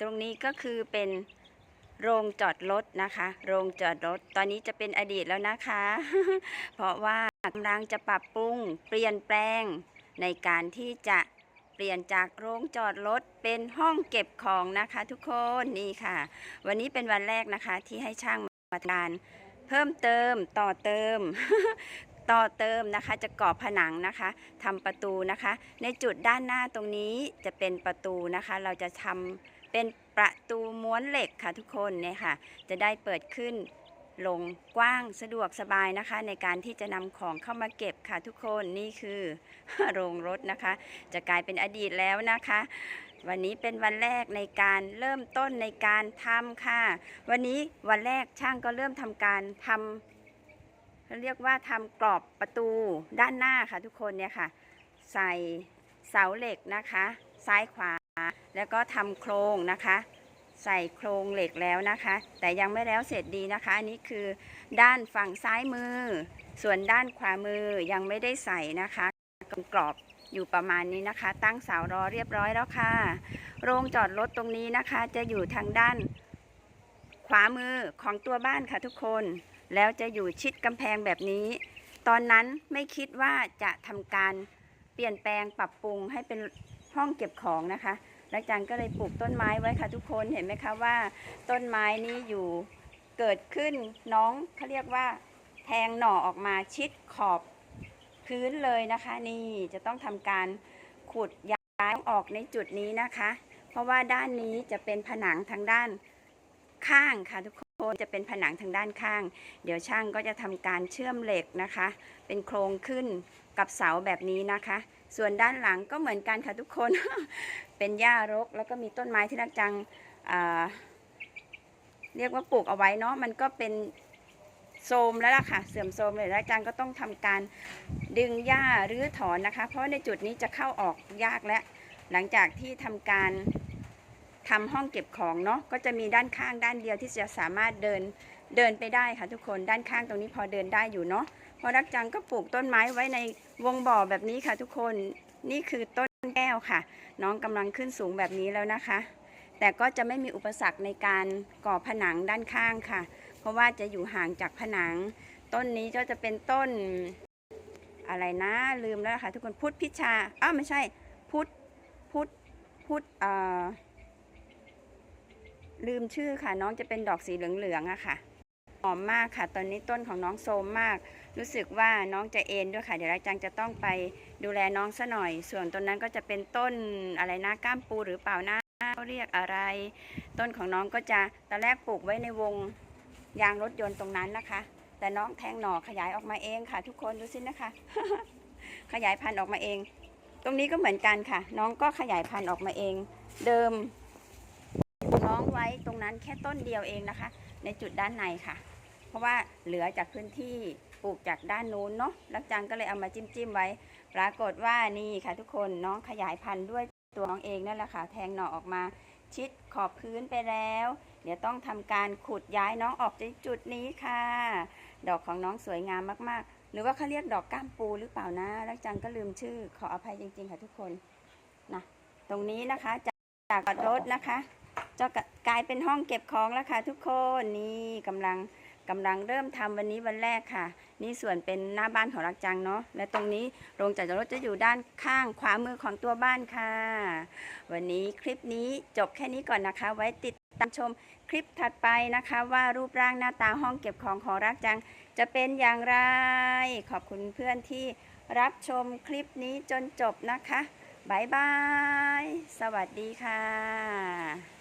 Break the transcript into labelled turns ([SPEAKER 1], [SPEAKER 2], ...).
[SPEAKER 1] ตรงนี้ก็คือเป็นโรงจอดรถนะคะ โรงจอดรถ ตอนนี้จะเป็นอดีตแล้วนะคะ เพราะว่ากำลังจะปรับปรุงเปลี่ยนแปลง ในการที่จะเปลี่ยนจากโรงจอดรถเป็นห้องเก็บของนะคะทุกคนนี่ค่ะ วันนี้เป็นวันแรกนะคะที่ให้ช่างมาทการเพิ่มเติมต่อเติม ต่อเติมนะคะ จะก่อผนังนะคะทำประตูนะคะ ในจุดด้านหน้าตรงนี้จะเป็นประตูนะคะ เราจะทำ เป็นประตูม้วนเหล็กค่ะทุกคนเนี่ยค่ะ จะได้เปิดขึ้นลงกว้างสะดวกสบายนะคะ ในการที่จะนำของเข้ามาเก็บค่ะทุกคนนี่คือโรงรถนะคะ จะกลายเป็นอดีตแล้วนะคะ วันนี้เป็นวันแรกในการเริ่มต้นในการทำค่ะ วันนี้วันแรกช่างก็เริ่มทำการทำเขาเรียกว่าทำกรอบประตูด้านหน้าค่ะทุกคนเนี่ยค่ะ ใส่เสาเหล็กนะคะ ซ้ายขวา แล้วก็ทำโครงนะคะ ใส่โครงเหล็กแล้วนะคะ แต่ยังไม่แล้วเสร็จดีนะคะอันนี้คือด้านฝั่งซ้ายมือ ส่วนด้านขวามือยังไม่ได้ใส่นะคะกรอบอยู่ประมาณนี้นะคะ ตั้งเสารอเรียบร้อยแล้วค่ะ โรงจอดรถตรงนี้นะคะ จะอยู่ทางด้าน ขวามือของตัวบ้านค่ะทุกคน แล้วจะอยู่ชิดกำแพงแบบนี้ ตอนนั้นไม่คิดว่าจะทำการเปลี่ยนแปลงปรับปรุงให้เป็น ห้องเก็บของนะคะแล้วจังก็เลยปลูกต้นไม้ไว้ค่ะทุกคนเห็นไหมคะว่า ต้นไม้นี้อยู่เกิดขึ้นน้องเขาเรียกว่า แทงหน่อออกมาชิดขอบพื้นเลยนะคะ นี่จะต้องทำการขุดย้ายออกในจุดนี้นะคะ เพราะว่าด้านนี้จะเป็นผนังทางด้านข้างค่ะทุกคน จะเป็นผนังทางด้านข้าง เดี๋ยวช่างก็จะทำการเชื่อมเหล็กนะคะ เป็นโครงขึ้นกับเสาแบบนี้นะคะ ส่วนด้านหลังก็เหมือนกันค่ะทุกคน เป็นหญ้ารก แล้วก็มีต้นไม้ที่นักจังเรียกว่าปลูกเอาไว้เนาะ มันก็เป็นโทมแล้วล่ะค่ะ เสื่อมโทมเลยแล้วจังก็ต้องทำการดึงหญ้าหรือถอนนะคะ เพราะในจุดนี้จะเข้าออกยากแล้วหลังจากที่ทำการ ทำห้องเก็บของเนาะก็จะมีด้านข้างด้านเดียวที่จะสามารถเดินเดินไปได้ค่ะทุกคนด้านข้างตรงนี้พอเดินได้อยู่เนาะพราะรักจังก็ปลูกต้นไม้ไว้ในวงบ่อแบบนี้ค่ะ ทุกคนนี่คือต้นแก้วค่ะ น้องกำลังขึ้นสูงแบบนี้แล้วนะคะ แต่ก็จะไม่มีอุปสรรคในการก่อผนังด้านข้างค่ะ เพราะว่าจะอยู่ห่างจากผนัง ต้นนี้ก็จะเป็นต้นอะไรนะลืมแล้วค่ะ ทุกคนพุทธพิชาอ้าวไม่ใช่พุทธพุทธพุทธเอ่อ ลืมชื่อค่ะ น้องจะเป็นดอกสีเหลืองๆอะค่ะหอมมากค่ะ ตอนนี้ต้นของน้องโทรมมาก รู้สึกว่าน้องจะเอ็นด้วยค่ะ เดี๋ยวอาจังจะต้องไปดูแลน้องซะหน่อย ส่วนต้นนั้นก็จะเป็นต้นอะไรนะก้ามปูหรือเปล่านะเขาเรียกอะไร ต้นของน้องก็จะตอนแรกปลูกไว้ในวงยางรถยนต์ตรงนั้นนะคะ แต่น้องแทงหน่อขยายออกมาเองค่ะ ทุกคนดูสินะคะ ขยายพันธุ์ออกมาเอง ตรงนี้ก็เหมือนกันค่ะ น้องก็ขยายพันธุ์ออกมาเอง เดิม ไว้ตรงนั้นแค่ต้นเดียวเองนะคะ ในจุดด้านในค่ะ เพราะว่าเหลือจากพื้นที่ปลูกจากด้านนู้นเนาะลักจังก็เลยเอามาจิ้มจิ้มๆไว้ ปรากฏว่านี่ค่ะ ทุกคนน้องขยายพันธุ์ด้วยตัวน้องเองนั่นแหละค่ะ แทงหน่อออกมาชิดขอบพื้นไปแล้ว เดี๋ยวต้องทำการขุดย้ายน้องออกจากจุดนี้ค่ะ ดอกของน้องสวยงามมากๆ หรือว่าเขาเรียกดอกก้ามปูหรือเปล่านะลักจังก็ลืมชื่อ ขออภัยจริง ๆ ค่ะทุกคนนะตรงนี้นะคะจากจากรถนะคะ จะกลายเป็นห้องเก็บของแล้วค่ะทุกคนนี่กำลังกำลังเริ่มทำวันนี้วันแรกค่ะ นี่ส่วนเป็นหน้าบ้านของรักจังเนาะและตรงนี้โรงจอดรถจะอยู่ด้านข้างขวามือของตัวบ้านค่ะ วันนี้คลิปนี้จบแค่นี้ก่อนนะคะ ไว้ติดตามชมคลิปถัดไปนะคะ ว่ารูปร่างหน้าตาห้องเก็บของของรักจังจะเป็นอย่างไร ขอบคุณเพื่อนที่รับชมคลิปนี้จนจบนะคะบายบาย สวัสดีค่ะ